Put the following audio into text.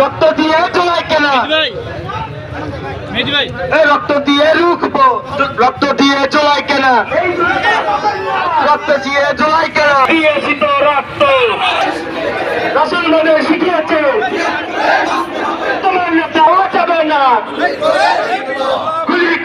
রক্ত দিয়ে জোলাই কেনা রক্ত দিয়ে রুখবো রক্ত দিয়ে জোলাই কেনা রক্ত দিয়ে জোলাই কেনা দিয়েছি তো রক্ত রসুন ভাবে শিখিয়েছে তোমার রক্ত যাবে না